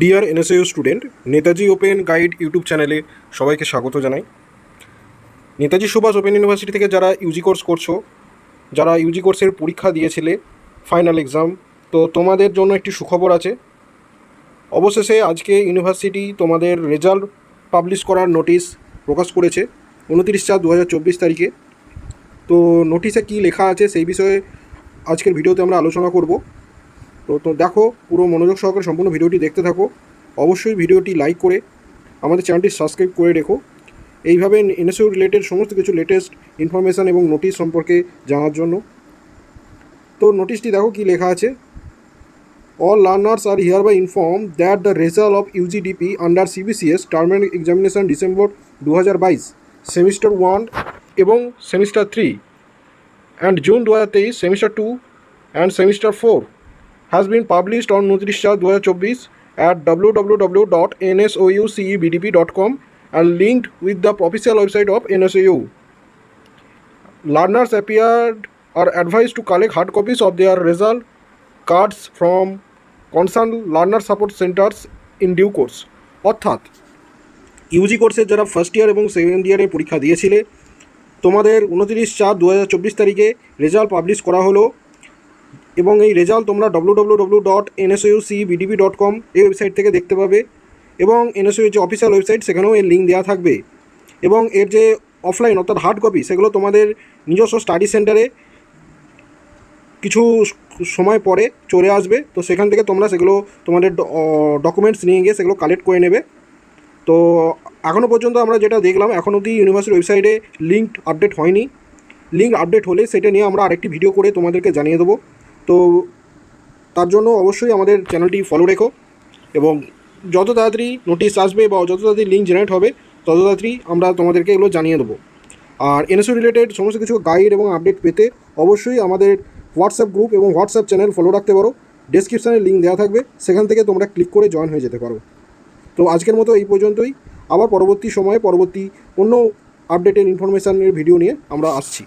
Dear NSU student Netaji open guide YouTube চ্যানেলে সবাইকে স্বাগত জানাই। নেতাজি সুভাষ ওপেন ইউনিভার্সিটি থেকে যারা ইউজি কোর্স করছ, যারা ইউজি কোর্সের পরীক্ষা দিয়েছিলে ফাইনাল এক্সাম তো তোমাদের জন্য একটি সুখবর আছে। অবশেষে আজকে ইউনিভার্সিটি তোমাদের রেজাল্ট পাবলিশ করার নোটিশ প্রকাশ করেছে, উনত্রিশ চার দু তারিখে। তো নোটিশে কী লেখা আছে সেই বিষয়ে আজকের ভিডিওতে আমরা আলোচনা করব। তো তো দেখো, পুরো মনোযোগ সহকারে সম্পূর্ণ ভিডিওটি দেখতে থাকো। অবশ্যই ভিডিওটি লাইক করে আমাদের চ্যানেলটি সাবস্ক্রাইব করে রেখো। এইভাবে এনএসইউ রিলেটেড সমস্ত কিছু লেটেস্ট ইনফরমেশান এবং নোটিশ সম্পর্কে জানার জন্য। তো নোটিশটি দেখো কি লেখা আছে। All learners are hereby inform that the result of UGDP under CBCS term and examination December দু হাজার বাইশ সেমিস্টার ওয়ান এবং সেমিস্টার থ্রি অ্যান্ড জুন দু হাজার তেইশ semester two and semester four has been published on চার দু at www.nsoucebdp.com and linked with the official website of NSAU. Learners appeared are advised to collect hard copies of their result cards from concerned learner support centers in due course. অর্থাৎ UG কোর্সের যারা first year এবং second ইয়ারের পরীক্ষা দিয়েছিলে তোমাদের উনত্রিশ চার দু তারিখে রেজাল্ট পাবলিশ করা হলো এবং এই রেজাল্ট তোমরা ডব্লু ডট ডট কম এই ওয়েবসাইট থেকে দেখতে পাবে এবং এনএসইউ যে অফিসিয়াল ওয়েবসাইট সেখানেও এর লিঙ্ক দেওয়া থাকবে। এবং এর যে অফলাইন অর্থাৎ হার্ড কপি সেগুলো তোমাদের নিজস্ব স্টাডি সেন্টারে কিছু সময় পরে চলে আসবে। তো সেখান থেকে তোমরা সেগুলো তোমাদের ডকুমেন্টস নিয়ে গিয়ে সেগুলো কালেক্ট করে নেবে। তো এখনও পর্যন্ত আমরা যেটা দেখলাম, এখন অবধি ইউনিভার্সিটির ওয়েবসাইটে লিঙ্ক আপডেট হয়নি। লিঙ্ক আপডেট হলে সেটা নিয়ে আমরা আরেকটি ভিডিও করে তোমাদেরকে জানিয়ে দেবো। তো তার জন্য অবশ্যই আমাদের চ্যানেলটি ফলো রেখো এবং যত তাড়াতাড়ি নোটিশ আসবে বা যত তাড়াতাড়ি লিঙ্ক জেনারেট হবে, তত তাড়াতাড়ি আমরা তোমাদেরকে এগুলো জানিয়ে দেবো। আর এনএসও রিলেটেড সমস্ত কিছু গাইড এবং আপডেট পেতে অবশ্যই আমাদের হোয়াটসঅ্যাপ গ্রুপ এবং হোয়াটসঅ্যাপ চ্যানেল ফলো রাখতে পারো। ডেসক্রিপশানে লিঙ্ক দেওয়া থাকবে, সেখান থেকে তোমরা ক্লিক করে জয়েন হয়ে যেতে পারো। তো আজকের মতো এই পর্যন্তই। আবার পরবর্তী সময়ে, পরবর্তী অন্য আপডেটের ইনফরমেশানের ভিডিও নিয়ে আমরা আসছি।